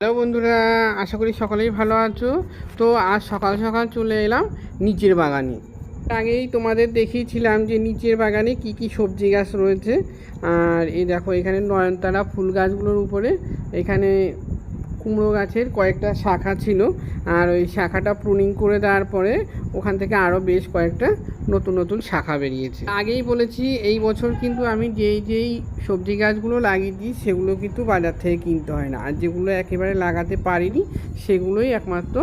Hello বন্ধুরা, আশা করি সকলেই ভালো আছো। তো আজ সকাল সকাল চলে এলাম নিচের বাগানে। আগেই তোমাদের দেখিয়েছিলাম যে নিচের বাগানে কি কি সবজি গাছ রয়েছে। আর এই দেখো, এখানে নয়নতারা ফুল গাছগুলোর উপরে এখানে কুমড়ো গাছের কয়েকটা শাখা ছিল। আর ওই শাখাটা প্রুনিং করে দেওয়ার পরে ওখান থেকে আরও বেশ কয়েকটা নতুন নতুন শাখা বেরিয়েছে। আগেই বলেছি, এই বছর কিন্তু আমি যেই যেই সবজি গাছগুলো লাগিয়েছি সেগুলো কিন্তু বাজার থেকে কিনতে হয় না। আর যেগুলো একেবারে লাগাতে পারিনি, সেগুলোই একমাত্র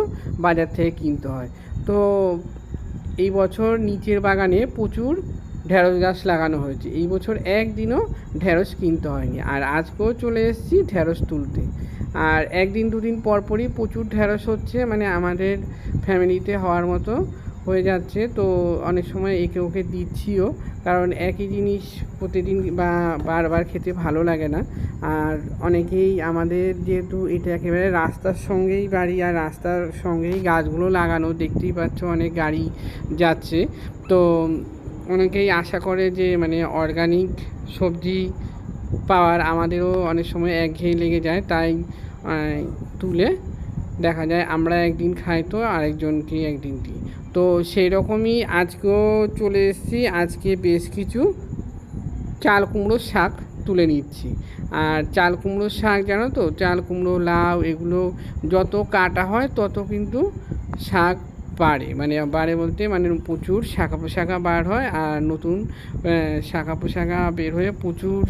বাজার থেকে কিনতে হয়। তো এই বছর নিচের বাগানে প্রচুর ঢেঁড়স গাছ লাগানো হয়েছে। এই বছর একদিনও ঢেঁড়স কিনতে হয়নি। আর আজকেও চলে এসেছি ঢেঁড়স তুলতে। আর একদিন, দুদিন পরপরই প্রচুর ঢেঁড়স হচ্ছে মানে আমাদের ফ্যামিলিতে হওয়ার মতো হয়ে যাচ্ছে। তো অনেক সময় একে ওকে দিচ্ছিও, কারণ একই জিনিস প্রতিদিন বা বারবার খেতে ভালো লাগে না। আর অনেকেই আমাদের যেহেতু এটা একেবারে রাস্তার সঙ্গেই বাড়ি, আর রাস্তার সঙ্গেই গাছগুলো লাগানো, দেখতেই পাচ্ছ অনেক গাড়ি যাচ্ছে। তো অনেকেই আশা করে যে মানে অর্গানিক সবজি পাওয়ার আমাদেরও অনেক সময় একঘেয়ে লেগে যায়। তাই তুলে দেখা যায় আমরা একদিন খাই তো আরেকজনকে একদিন দিই। তো সেই রকমই আজকেও চলে এসেছি। আজকে বেশ কিছু চাল কুমড়োর শাক তুলে নিচ্ছি। আর চাল কুমড়োর শাক জানো তো? চাল কুমড়ো, লাউ, এগুলো যত কাটা হয় তত কিন্তু শাক বাড়ে। মানে বাড়ে বলতে মানে প্রচুর শাখা পোশাখা বার হয় আর নতুন শাখা পোশাখা বের হয়ে প্রচুর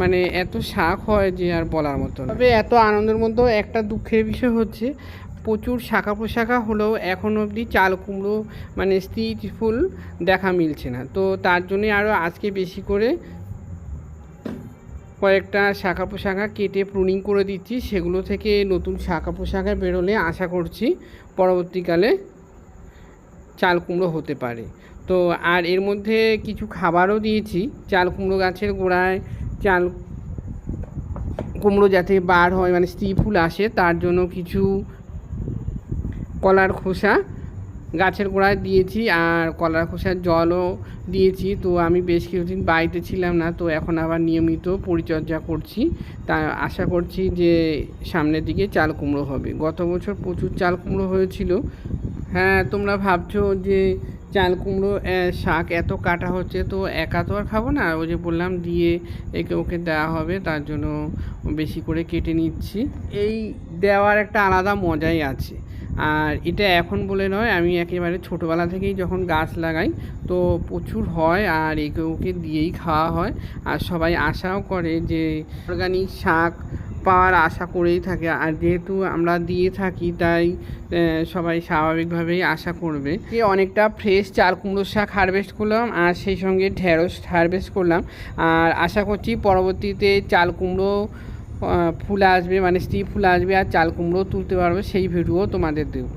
মানে এত শাক হয় যে আর বলার মতো তবে এত আনন্দের মধ্যেও একটা দুঃখের বিষয় হচ্ছে, প্রচুর শাখা পোশাখা হলেও এখন অবধি চাল কুমড়ো মানে স্ত্রীর ফুল দেখা মিলছে না। তো তার জন্যে আরও আজকে বেশি করে কয়েকটা শাখা পোশাখা কেটে প্রুনিং করে দিচ্ছি। সেগুলো থেকে নতুন শাখা পোশাখা বেরোলে আশা করছি পরবর্তীকালে চাল কুমড়ো হতে পারে। তো আর এর মধ্যে কিছু খাবারও দিয়েছি। চাল কুমড়ো গাছের গোড়ায় চাল কুমড়ো যাতে বার হয় মানে স্ত্রী ফুল আসে, তার জন্য কিছু কলার খোসা গাছের গোড়ায় দিয়েছি আর কলার খোসার জলও দিয়েছি। তো আমি বেশ কিছুদিন বাড়িতে ছিলাম না, তো এখন আবার নিয়মিত পরিচর্যা করছি। তা আশা করছি যে সামনের দিকে চাল কুমড়ো হবে। গত বছর প্রচুর চাল কুমড়ো হয়েছিল হ্যাঁ তোমরা ভাবছ যে চাল কুমড়ো শাক এত কাটা হচ্ছে, তো একা তো আর খাব না। ওই যে বললাম, দিয়ে একে ওকে দেওয়া হবে, তার জন্য বেশি করে কেটে নিচ্ছি। এই দেওয়ার একটা আলাদা মজাই আছে। আর এটা এখন বলে নয়, আমি একেবারে ছোটোবেলা থেকেই যখন গাছ লাগাই, তো প্রচুর হয়, আর একে ওকে দিয়েই খাওয়া হয়। আর সবাই আশাও করে যে অর্গানিক শাক পাওয়ার আশা করেই থাকে। আর যেহেতু আমরা দিয়ে থাকি, তাই সবাই স্বাভাবিকভাবেই আশা করবে। যে অনেকটা ফ্রেশ চাল কুমড়ো শাক হারভেস্ট করলাম, আর সেই সঙ্গে ঢেঁড়স হারভেস্ট করলাম। আর আশা করছি পরবর্তীতে চাল কুমড়ো ফুল আসবে মানে স্ত্রী ফুল আসবে, আর চাল কুমড়ো তুলতে পারবে, সেই ভিডিও তোমাদের দেবো।